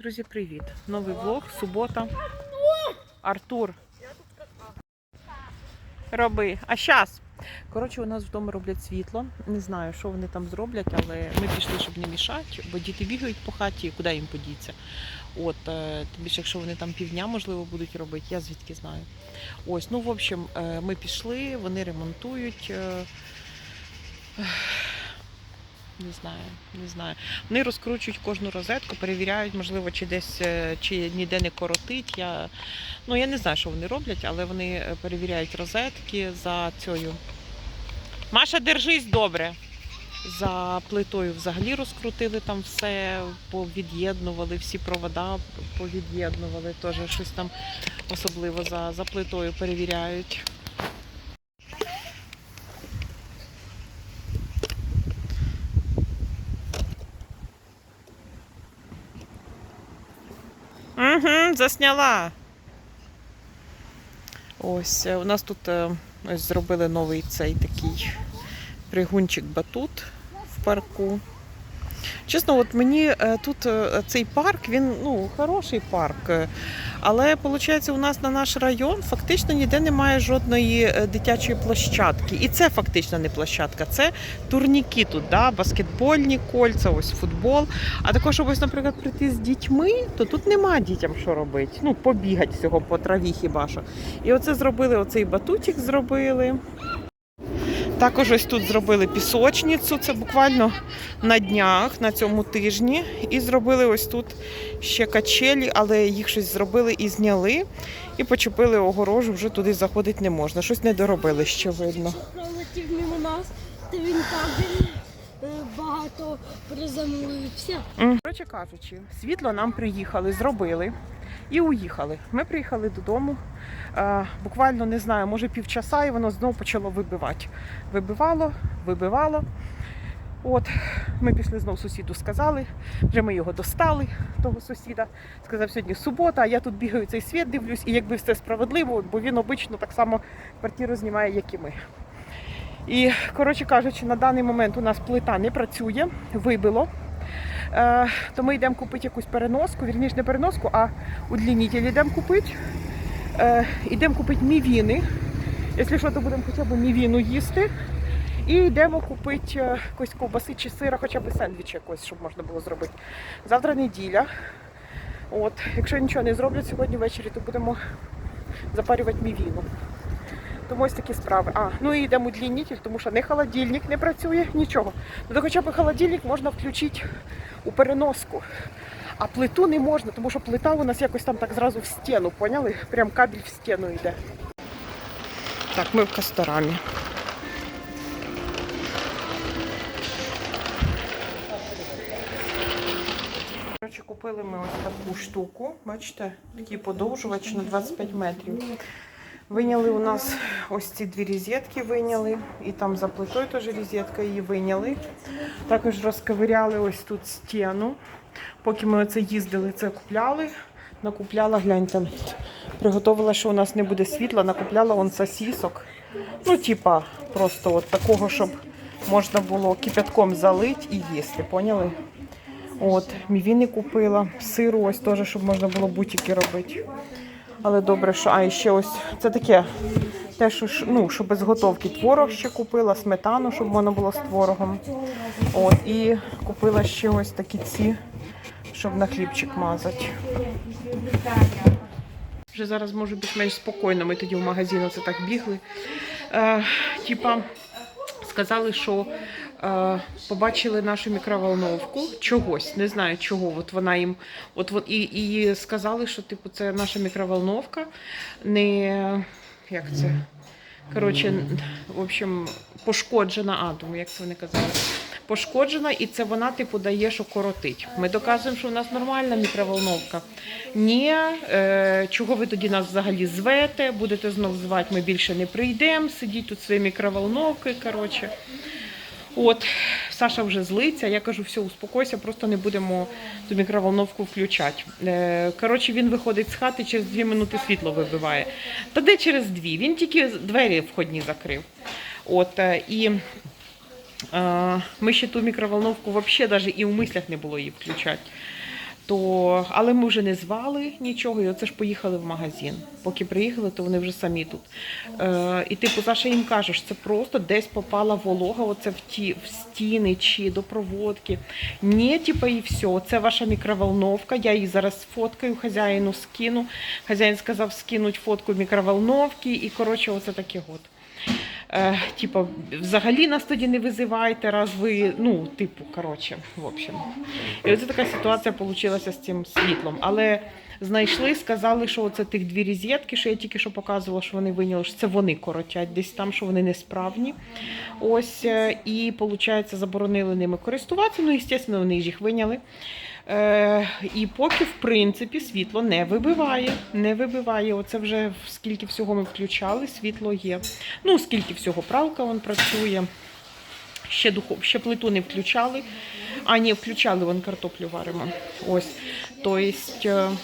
Друзі, привіт! Новий влог, субота. Артур. Роби. А щас. Коротше, у нас вдома роблять світло. Не знаю, що вони там зроблять, але ми пішли, щоб не мішати, бо діти бігають по хаті, куди їм подіться. От, е, тим більше, якщо вони там півдня, можливо, будуть робити, я звідки знаю. Ось, ну, в общем, е, ми пішли, вони ремонтують. Не знаю, не знаю. Вони розкручують кожну розетку, перевіряють, можливо, чи десь е, чи ніде не коротить. Я, ну, я не знаю, що вони роблять, але вони е, перевіряють розетки за цією. Маша, держись добре. За плитою взагалі розкрутили там все, повід'єднували, всі провода повід'єднували, теж щось там особливо за, за плитою перевіряють. Угу, засняла. Ось е, у нас тут е, ось зробили новий цей такий пригунчик батут в парку. Чесно, от мені е, тут е, цей парк, він ну, хороший парк. е, Але виходить, у нас на наш район фактично ніде немає жодної дитячої площадки. І це фактично не площадка, це турніки тут, да? баскетбольні кольця, ось футбол. А також, ось, наприклад, прийти з дітьми, то тут нема дітям що робити. Ну, побігати всього по траві хіба що. І оце зробили, оцей батутик зробили. Також ось тут зробили пісочницю, це буквально на днях, на цьому тижні. І зробили ось тут ще качелі, але їх щось зробили і зняли. І почепили огорожу, вже туди заходити не можна. Щось не доробили, ще видно. пролетів мимо нас, то він так е, багато приземлився. Коротше кажучи, світло нам приїхали, зробили і уїхали. Ми приїхали додому. е, Буквально не знаю, може півчаса, і воно знову почало вибивати. Вибивало, вибивало. От, ми пішли знову сусіду, сказали, вже ми його достали, того сусіда. Сказав, сьогодні субота, а я тут бігаю цей світ, дивлюсь, і якби все справедливо, бо він обично так само квартиру знімає, як і ми. І, коротше кажучи, на даний момент у нас плита не працює, вибило. Е, то ми йдемо купити якусь переноску, вірніше не переноску, а удлінитель йдемо купити. Е, йдемо купити мівіни. Якщо що, то будемо хоча б мівіну їсти. І йдемо купити е, якось ковбаси чи сира, хоча б сендвіч якось, щоб можна було зробити. Завтра неділя. От, якщо нічого не зроблять сьогодні ввечері, то будемо запарювати мівіну. Тому ось такі справи. А, ну і йдемо удлінитель, тому що не холодильник не працює, нічого. Ну то хоча б холодильник можна включити у переноску. А плиту не можна, тому що плита у нас якось там так зразу в стіну, поняли? Прям кабель в стіну йде. Так, ми в Касторамі. Купили ми ось таку штуку. Бачите, такий подовжувач на 25 метрів. Виняли у нас ось ці дві розетки виняли, і там за плитою теж розетка її виняли. Також розковиряли ось тут стіну. Поки ми оце їздили, це купляли. Накупляла, гляньте, приготувала, що у нас не буде світла, накупляла он сосісок. Ну, типа, просто от такого, щоб можна було кипятком залити і їсти, поняли? От, мівіни купила, сиру ось теж, щоб можна було бутики робити. Але добре, що а і ще ось це таке, те, що ну, що без готовки. Творог ще купила, сметану, щоб можна було з творогом. От, і купила ще ось такі ці, щоб на хлібчик мазати. Вже зараз можу більш-менш спокійно. Ми тоді в магазин оце так бігли. Е, типа, сказали, що побачили нашу мікроволновку чогось, не знаю чого. От вона їм, от вон- і, і сказали, що типу це наша мікроволновка, не як це. Коротше, в общем, пошкоджена атом, як це вони казали. Пошкоджена, і це вона, типу, дає, що коротить. Ми доказуємо, що у нас нормальна мікроволновка. Ні, е, чого ви тоді нас взагалі звете, будете знов звати, ми більше не прийдемо, сидіть тут своєю мікроволновкою. Коротше. От, Саша вже злиться, я кажу, все, успокойся, просто не будемо ту мікроволновку включати. Е, коротше, він виходить з хати, через дві минути світло вибиває. Та де через дві? Він тільки двері входні закрив. От, е, і е, ми ще ту мікроволновку взагалі навіть і в мислях не було її включати. То, але ми вже не звали нічого, і оце ж поїхали в магазин. Поки приїхали, то вони вже самі тут. Е, і типу, Саша їм каже, що це просто десь попала волога, оце в ті в стіни чи до проводки. Ні, типу, і все. Це ваша мікроволновка. Я її зараз фоткаю, хазяїну скину. Хазяїн сказав скинуть фотку мікроволновки, і коротше, оце таке от. Е, типу, взагалі нас тоді не визивайте, раз ви, ну, типу, коротше, в общем. І оце така ситуація вийшла з цим світлом. Але знайшли, сказали, що це тих дві розетки, що я тільки що показувала, що вони виняли, що це вони коротять десь там, що вони несправні. Ось, е, і, виходить, заборонили ними користуватися. Ну, звісно, вони їх виняли. Е, і поки, в принципі, світло не вибиває. Не вибиває. Оце вже скільки всього ми включали, світло є. Ну, скільки всього пралка вон працює. Ще духов, ще плиту не включали. А, ні, включали, вон картоплю варимо. Ось. Тобто,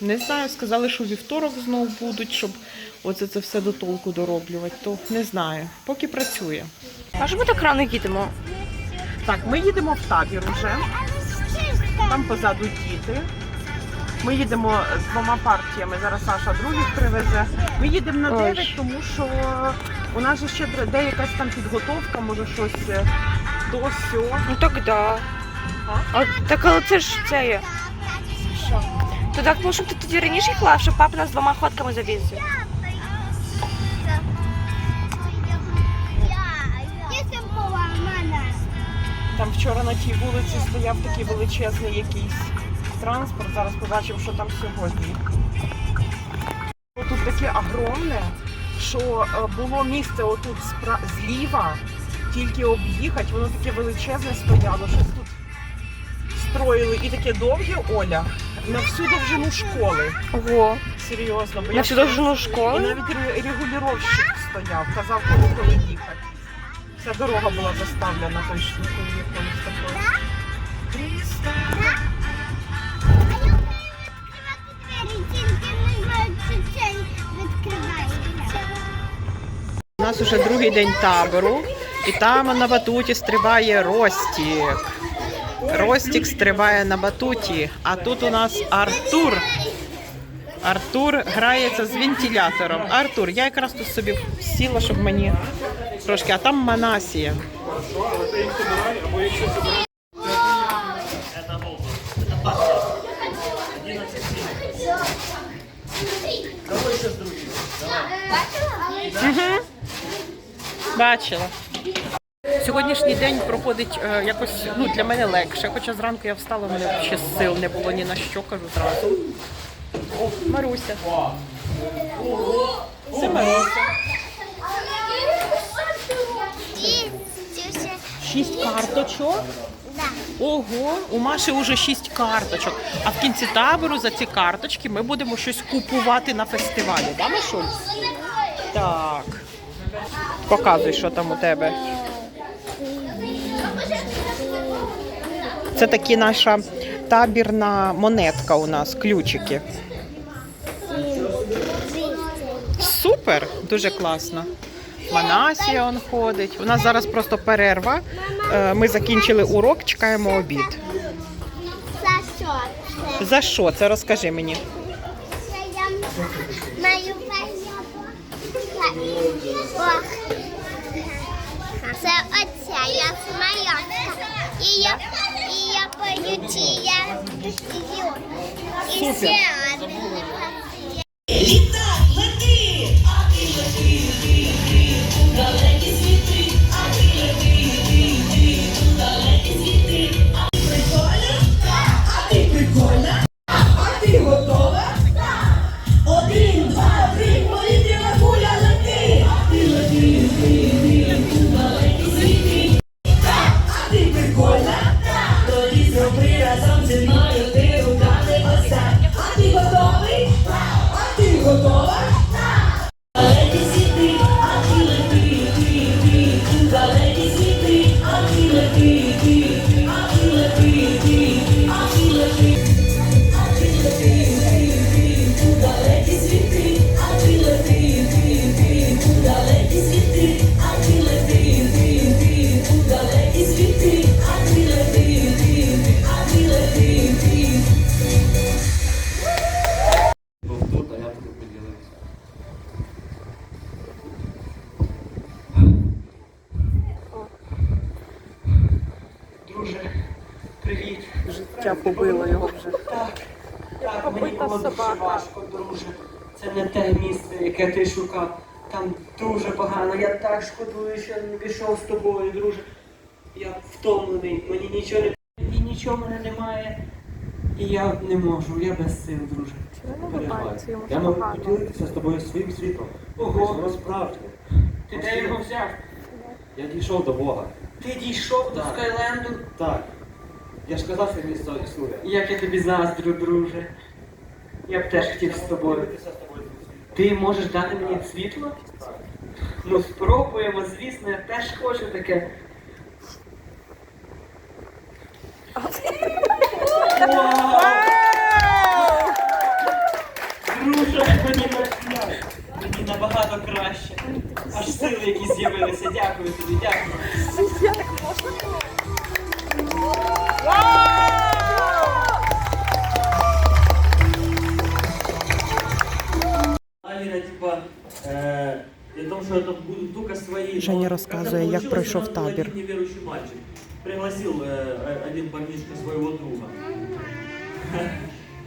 не знаю, сказали, що вівторок знову будуть, щоб оце це все до толку дороблювати. То не знаю. Поки працює. А що ми так рано їдемо? Так, ми їдемо в табір вже. Там позаду діти. Ми їдемо з двома партіями. Зараз Саша других привезе. Ми їдемо на. 9, тому що у нас же ще де якась там підготовка, може щось е, до сьо. Ну так да. А? А, так але це ж це є. Що? То так, може, ти тоді раніше їхала, щоб папа нас двома ходками завіз. Там вчора на тій вулиці стояв такий величезний якийсь транспорт. Зараз побачимо, що там сьогодні. Тут таке огромне, що е, було місце отут зліва, тільки об'їхати, воно таке величезне стояло, щось тут строїли і таке довге Оля на всю довжину школи. Ого. Серйозно, бо На я всю довжину і школи? навіть ре- регулювальщик стояв, казав, коли коли їхати. Вся дорога була заставлена той штукою якоюсь такою. У нас уже другий день табору, і там на батуті стрибає Ростік. Ростік стрибає на батуті, а тут у нас Артур. Артур грається з вентилятором. Артур, я якраз тут собі сіла, щоб мені трошки, а там Манасія. Угу. Бачила. Сьогоднішній день проходить е, якось ну, для мене легше, хоча зранку я встала, в мене ще сил не було ні на що, кажу зразу. О, Маруся. Це Маруся. Шість карточок. Ого, у Маші вже шість карточок. А в кінці табору за ці карточки ми будемо щось купувати на фестивалі. Да, Машуль? Так. Показуй, що там у тебе. Це такі наша табірна монетка у нас, ключики. Супер, дуже класно. Манасія он ходить. У нас зараз просто перерва. Е, Ми закінчили урок, чекаємо обід. За що це? За що? Це розкажи мені. Це я маю Це оця, я смайонка. І я, і я полючі, я ідіот. Це не те місце, яке ти шукав. Там дуже погано. Я так шкодую, що не пішов з тобою, друже. Я втомлений, мені нічого не і нічого в мене немає. І я не можу, я без сил, друже. Я можу поділитися з тобою своїм світом. Ого. Воно справжнє. Ти де його взяв? Я дійшов до Бога. Ти дійшов до Скайленду? Так. Я ж казав, що місто існує. Як я тобі заздрю, друже. Я б теж хотів з тобою. Ти можеш дати мені світло? Ну спробуємо, звісно, я теж хочу таке. Вау! Друже, мені, на- мені набагато краще. Аж сили якісь з'явилися. Дякую тобі, дякую. Алина, Женя но розказує, как-то як получилось, пройшов что там был табір. один неверующий мальчик. Пригласил э, один парнишка своего друга.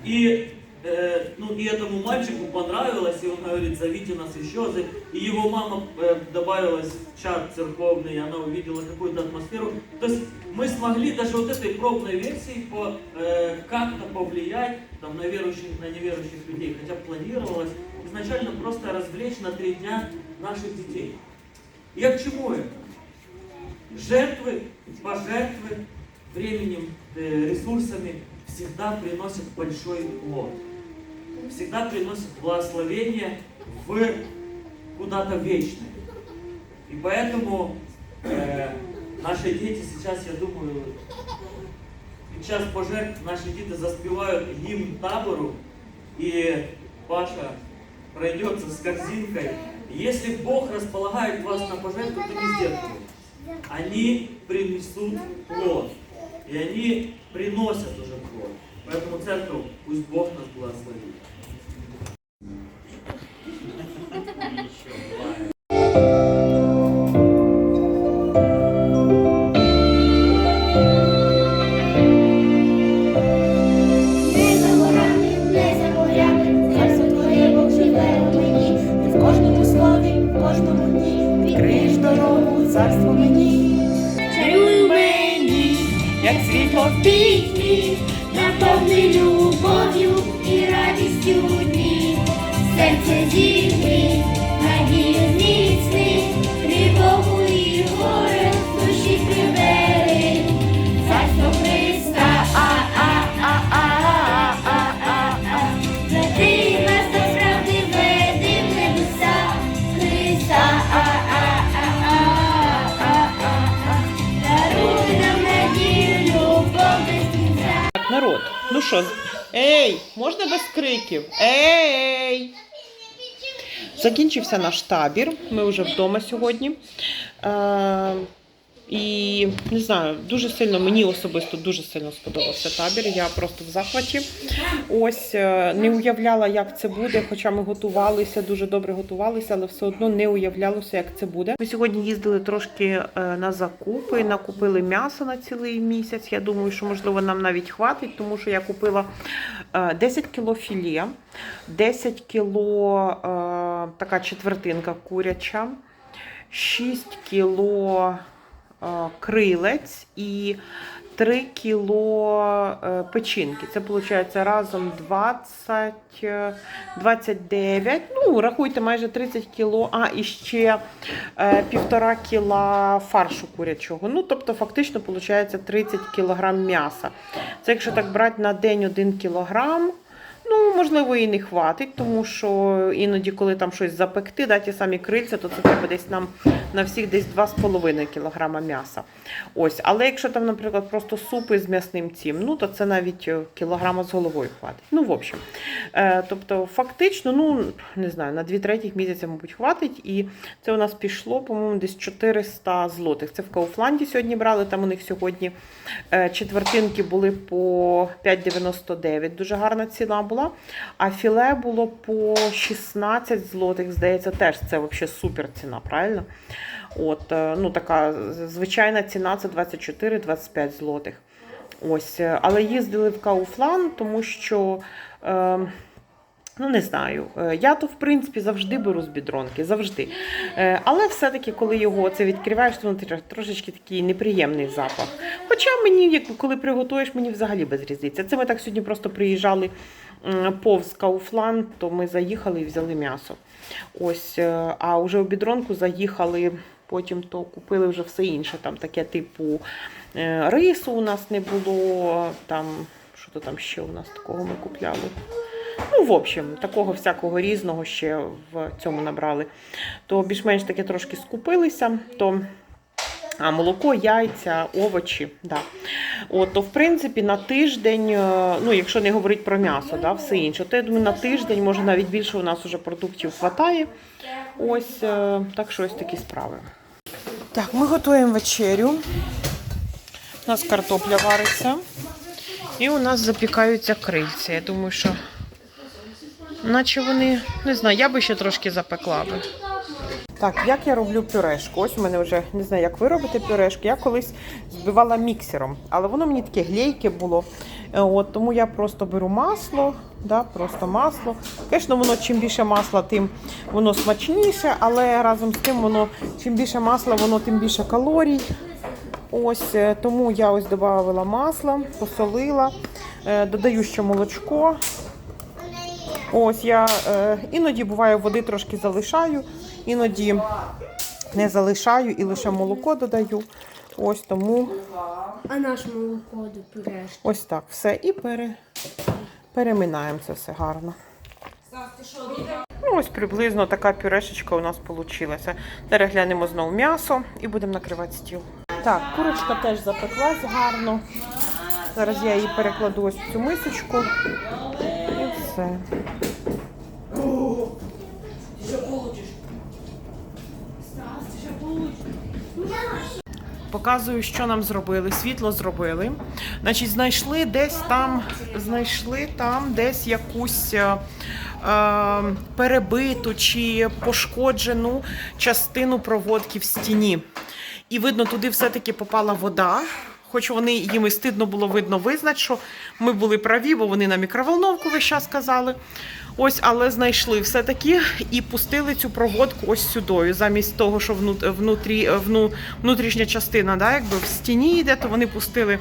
И, э, ну, и этому мальчику понравилось, и он говорит, зовите нас еще. за-». И его мама э, добавилась в чат церковный, и она увидела какую-то атмосферу. То есть мы смогли даже вот этой пробной версией по, э, как-то повлиять там, на верующих, на неверующих людей. Хотя планировалось изначально просто развлечь на три дня наших детей. Я к чему это? Жертвы, пожертвы временем, э, ресурсами всегда приносят большой плод. Всегда приносят благословение в куда-то вечное. И поэтому э, наши дети сейчас, я думаю, під час пожертв наші діти заспівають гімн табору, и Паша пройдется с корзинкой. Если Бог располагает вас на пожертву, то не сдерживайтесь. Они принесут плод. И они приносят уже плод. Поэтому церковь, пусть Бог нас благословит. Царство мені. Мені, Як світло в пітьмі, наповни любов'ю і радістю дні. Серце зігни, що, ей, можна без криків? Ей! Закінчився наш табір. Ми вже вдома сьогодні. Е, і не знаю, дуже сильно, мені особисто дуже сильно сподобався табір. Я просто в захваті. Ось е, не уявляла, як це буде, хоча ми готувалися, дуже добре готувалися, але все одно не уявлялося, як це буде. Ми сьогодні їздили трошки е, на закупи, накупили м'ясо на цілий місяць. Я думаю, що можливо нам навіть хватить, тому що я купила е, 10 кіло філе, 10 кіло е, така четвертинка куряча, 6 кіло е, крилець і 3 кіло е, печінки. Це виходить разом 20, е, 29, ну рахуйте майже 30 кіло, а і ще е, півтора кіла фаршу курячого. Ну, тобто, фактично, виходить 30 кілограм м'яса. Це якщо так брати на день 1 кілограм. Ну, можливо, і не хватить, тому що іноді, коли там щось запекти, да, ті самі крильця, то це треба десь нам на всіх десь 2,5 кг м'яса. Ось, але якщо там, наприклад, просто супи з м'ясним цим, ну то це навіть е, кілограма з головою хватить. Ну, в общем, е, тобто, фактично, ну не знаю, на 2 третіх місяця, мабуть, хватить. І це у нас пішло, по-моєму, десь 400 злотих. Це в Кауфланді сьогодні брали. Там у них сьогодні е, четвертинки були по 5,99. Дуже гарна ціна була. А філе було по 16 злотих. Здається, теж це взагалі супер ціна, правильно? От, е, ну така звичайна ціна це 24-25 злотих. Ось, е, але їздили в Кауфлан, тому що. Е, Ну, не знаю. Е, Я то, в принципі, завжди беру з бідронки, завжди. Але все-таки, коли його це відкриваєш, то трошечки такий неприємний запах. Хоча мені, коли приготуєш, мені взагалі без різниці. Це ми так сьогодні просто приїжджали повз Кауфлан, то ми заїхали і взяли м'ясо. Ось, е, а вже у бідронку заїхали, потім то купили вже все інше. Там таке типу е, рису у нас не було, там, що то там ще у нас такого ми купляли. Ну, в общем, такого всякого різного ще в цьому набрали. То більш-менш таке трошки скупилися, то а, молоко, яйця, овочі. Да. От, то, в принципі, на тиждень, е, ну, якщо не говорити про м'ясо, да, все інше, то я думаю, на тиждень, може навіть більше у нас уже продуктів вистачає. Ось е, так що ось такі справи. Так, ми готуємо вечерю. У нас картопля вариться. І у нас запікаються крильця. Я думаю, що наче вони, не знаю, я би ще трошки запекла би. Так, як я роблю пюрешку? Ось у мене вже не знаю, як ви робите пюрешки. Я колись збивала міксером, але воно мені таке глейке було. Е, От, тому я просто беру масло, да, просто масло. Звісно, воно чим більше масла, тим воно смачніше, але разом з тим воно чим більше масла, воно тим більше калорій. Ось е, тому я ось додавала масло, посолила, е, додаю ще молочко. Ось я е, іноді буває води трошки залишаю, іноді не залишаю і лише молоко додаю. Ось тому А наш молоко до ось так все. І пере, переминаємо це все гарно. Ну, ось приблизно така пюрешечка у нас вийшла. Зараз глянемо знову м'ясо і будемо накривати стіл. Так, курочка теж запеклась гарно. Зараз я її перекладу ось в цю мисочку. І все. Показую, що нам зробили. Світло зробили. Значить, знайшли десь там, знайшли там десь якусь е, е, перебиту чи пошкоджену частину проводки в стіні. І видно, туди все-таки попала вода. Хоч вони їм і стидно було видно визнати, що ми були праві, бо вони на мікроволновку весь час казали. Ось, але знайшли все-таки і пустили цю проводку ось сюди. Замість того, що внутрі, вну, внутрішня частина, да, якби в стіні йде, то вони пустили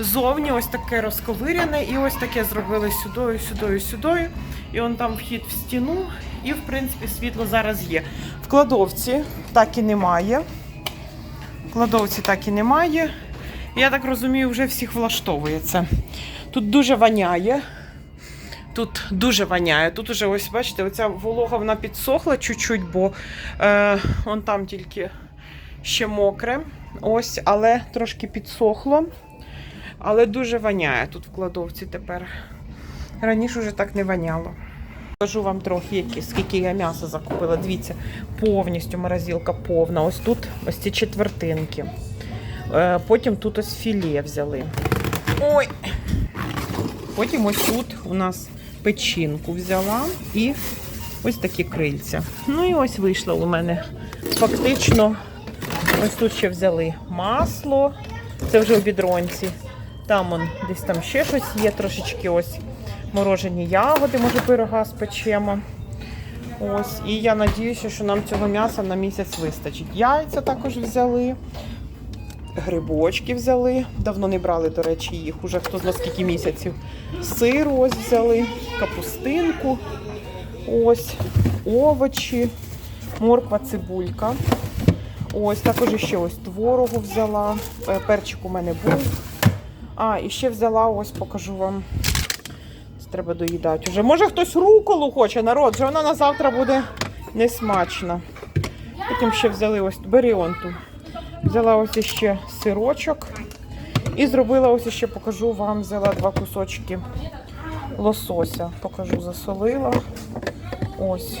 зовні, ось таке розковиряне, і ось таке зробили сюди, сюди, сюди. І он там вхід в стіну, і в принципі світло зараз є. В кладовці так і немає. В кладовці так і немає. Я так розумію, вже всіх влаштовує це. Тут дуже воняє. Тут дуже воняє. Тут уже, ось бачите, оця волога вона підсохла чуть-чуть, бо е, он там тільки ще мокре. Ось, але трошки підсохло. Але дуже воняє тут в кладовці тепер. Раніше вже так не воняло. Покажу вам трохи, які, скільки я м'яса закупила. Дивіться, повністю морозилка повна. Ось тут ось ці четвертинки. Е, Потім тут ось філе взяли. Ой. Потім ось тут у нас печінку взяла і ось такі крильця. Ну і ось вийшло у мене. Фактично, ось тут ще взяли масло. Це вже у бідронці. Там он, десь там ще щось є, трошечки ось морожені ягоди, може пирога спечемо. Ось, і я надіюся, що нам цього м'яса на місяць вистачить. Яйця також взяли. Грибочки взяли. Давно не брали, до речі, їх уже хто зна скільки місяців. Сир ось взяли, капустинку, ось, овочі, морква, цибулька. Ось також ще ось творогу взяла. Е, Перчик у мене був. А, і ще взяла, ось покажу вам. Це Треба доїдати. Уже. Може хтось руколу хоче, народ, вже вона на завтра буде несмачна. Потім ще взяли ось беріонту. Взяла ось ще сирочок. І зробила ось ще, покажу вам, взяла два кусочки лосося. Покажу, засолила. Ось.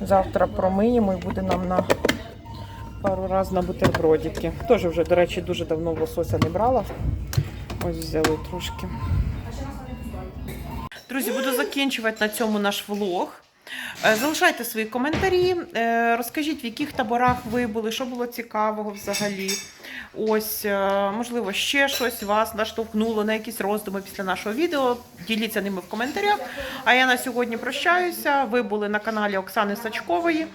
Завтра промиємо і буде нам на пару разів на бутербродики. Теж вже, до речі, дуже давно лосося не брала. Ось взяли трошки. Друзі, буду закінчувати на цьому наш влог. Е, Залишайте свої коментарі, е, розкажіть, в яких таборах ви були, що було цікавого взагалі. Ось, е, можливо, ще щось вас наштовхнуло на якісь роздуми після нашого відео. Діліться ними в коментарях. А я на сьогодні прощаюся. Ви були на каналі Оксани Сачкової.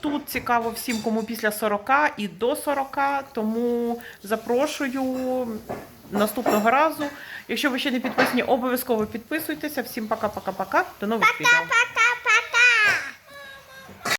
Тут цікаво всім, кому після 40 і до 40, тому запрошую наступного разу. Якщо ви ще не підписані, обов'язково підписуйтеся. Всім пока-пока-пока. До нових відео.